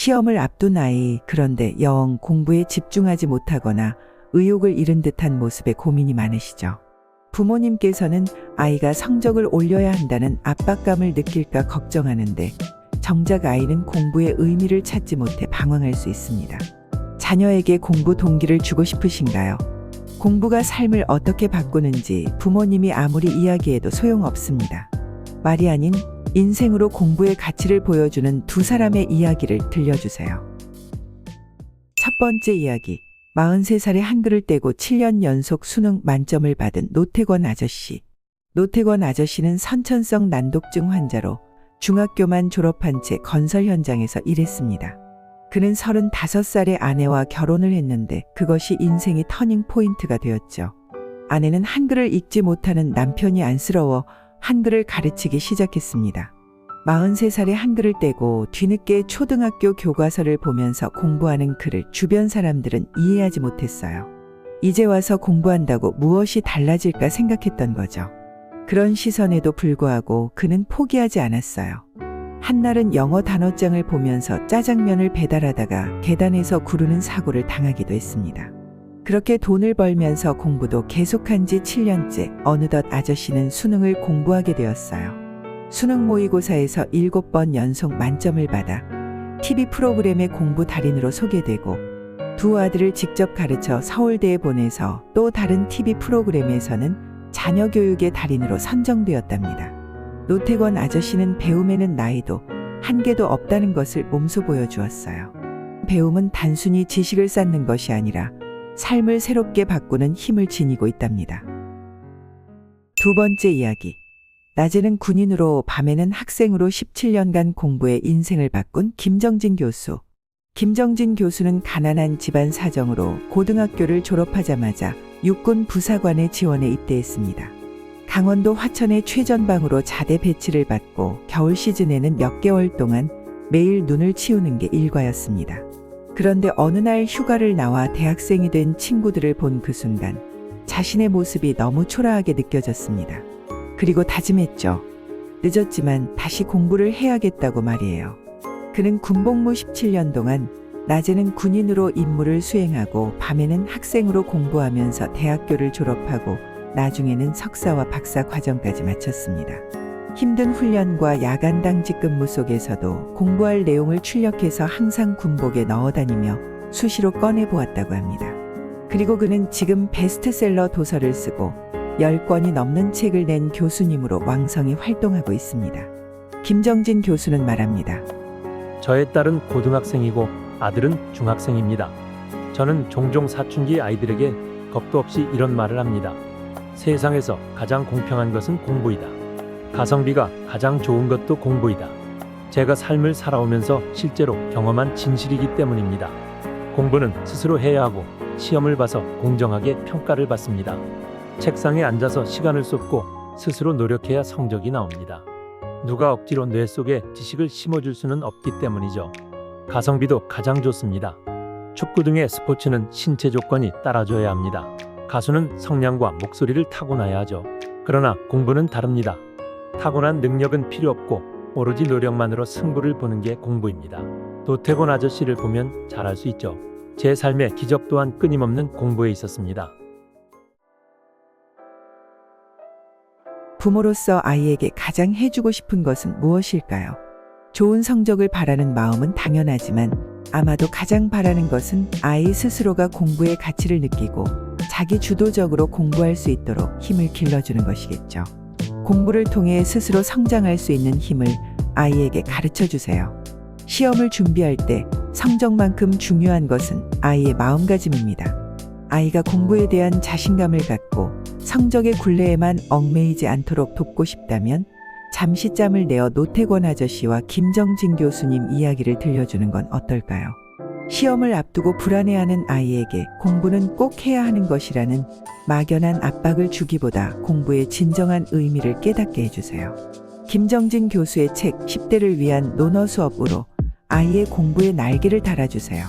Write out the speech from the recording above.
시험을 앞둔 아이, 그런데 영 공부에 집중하지 못하거나 의욕을 잃은 듯한 모습에 고민이 많으시죠. 부모님께서는 아이가 성적을 올려야 한다는 압박감을 느낄까 걱정하는데 정작 아이는 공부의 의미를 찾지 못해 방황할 수 있습니다. 자녀에게 공부 동기를 주고 싶으신가요? 공부가 삶을 어떻게 바꾸는지 부모님이 아무리 이야기해도 소용없습니다. 말이 아닌 인생으로 공부의 가치를 보여주는 두 사람의 이야기를 들려주세요. 첫 번째 이야기. 43살에 한글을 떼고 7년 연속 수능 만점을 받은 노태권 아저씨. 노태권 아저씨는 선천성 난독증 환자로 중학교만 졸업한 채 건설 현장에서 일했습니다. 그는 35살에 아내와 결혼을 했는데 그것이 인생의 터닝 포인트가 되었죠. 아내는 한글을 읽지 못하는 남편이 안쓰러워 한글을 가르치기 시작했습니다. 43살에 한글을 떼고 뒤늦게 초등학교 교과서를 보면서 공부하는 그를 주변 사람들은 이해하지 못했어요. 이제 와서 공부한다고 무엇이 달라질까 생각했던 거죠. 그런 시선에도 불구하고 그는 포기하지 않았어요. 한날은 영어 단어장을 보면서 짜장면을 배달하다가 계단에서 구르는 사고를 당하기도 했습니다. 그렇게 돈을 벌면서 공부도 계속한 지 7년째 어느덧 아저씨는 수능을 공부하게 되었어요. 수능 모의고사에서 7번 연속 만점을 받아 TV 프로그램의 공부 달인으로 소개되고 두 아들을 직접 가르쳐 서울대에 보내서 또 다른 TV 프로그램에서는 자녀 교육의 달인으로 선정되었답니다. 노태권 아저씨는 배움에는 나이도 한계도 없다는 것을 몸소 보여주었어요. 배움은 단순히 지식을 쌓는 것이 아니라 삶을 새롭게 바꾸는 힘을 지니고 있답니다. 두 번째 이야기. 낮에는 군인으로 밤에는 학생으로 17년간 공부해 인생을 바꾼 김정진 교수. 김정진 교수는 가난한 집안 사정으로 고등학교를 졸업하자마자 육군 부사관에 지원해 입대했습니다. 강원도 화천의 최전방으로 자대 배치를 받고 겨울 시즌에는 몇 개월 동안 매일 눈을 치우는 게 일과였습니다. 그런데 어느 날 휴가를 나와 대학생이 된 친구들을 본 그 순간 자신의 모습이 너무 초라하게 느껴졌습니다. 그리고 다짐했죠. 늦었지만 다시 공부를 해야겠다고 말이에요. 그는 군복무 17년 동안 낮에는 군인으로 임무를 수행하고 밤에는 학생으로 공부하면서 대학교를 졸업하고 나중에는 석사와 박사 과정까지 마쳤습니다. 힘든 훈련과 야간 당직 근무 속에서도 공부할 내용을 출력해서 항상 군복에 넣어 다니며 수시로 꺼내 보았다고 합니다. 그리고 그는 지금 베스트셀러 도서를 쓰고 10권이 넘는 책을 낸 교수님으로 왕성히 활동하고 있습니다. 김정진 교수는 말합니다. 저의 딸은 고등학생이고 아들은 중학생입니다. 저는 종종 사춘기 아이들에게 겁도 없이 이런 말을 합니다. 세상에서 가장 공평한 것은 공부이다. 가성비가 가장 좋은 것도 공부이다. 제가 삶을 살아오면서 실제로 경험한 진실이기 때문입니다. 공부는 스스로 해야 하고 시험을 봐서 공정하게 평가를 받습니다. 책상에 앉아서 시간을 쏟고 스스로 노력해야 성적이 나옵니다. 누가 억지로 뇌 속에 지식을 심어줄 수는 없기 때문이죠. 가성비도 가장 좋습니다. 축구 등의 스포츠는 신체 조건이 따라줘야 합니다. 가수는 성량과 목소리를 타고나야 하죠. 그러나 공부는 다릅니다. 타고난 능력은 필요 없고 오로지 노력만으로 승부를 보는 게 공부입니다. 도태곤 아저씨를 보면 잘알수 있죠. 제 삶의 기적 또한 끊임없는 공부에 있었습니다. 부모로서 아이에게 가장 해주고 싶은 것은 무엇일까요? 좋은 성적을 바라는 마음은 당연하지만 아마도 가장 바라는 것은 아이 스스로가 공부의 가치를 느끼고 자기 주도적으로 공부할 수 있도록 힘을 길러주는 것이겠죠. 공부를 통해 스스로 성장할 수 있는 힘을 아이에게 가르쳐 주세요. 시험을 준비할 때 성적만큼 중요한 것은 아이의 마음가짐입니다. 아이가 공부에 대한 자신감을 갖고 성적의 굴레에만 얽매이지 않도록 돕고 싶다면 잠시 짬을 내어 노태권 아저씨와 김정진 교수님 이야기를 들려주는 건 어떨까요? 시험을 앞두고 불안해하는 아이에게 공부는 꼭 해야 하는 것이라는 막연한 압박을 주기보다 공부의 진정한 의미를 깨닫게 해주세요. 김정진 교수의 책 10대를 위한 논어 수업으로 아이의 공부에 날개를 달아주세요.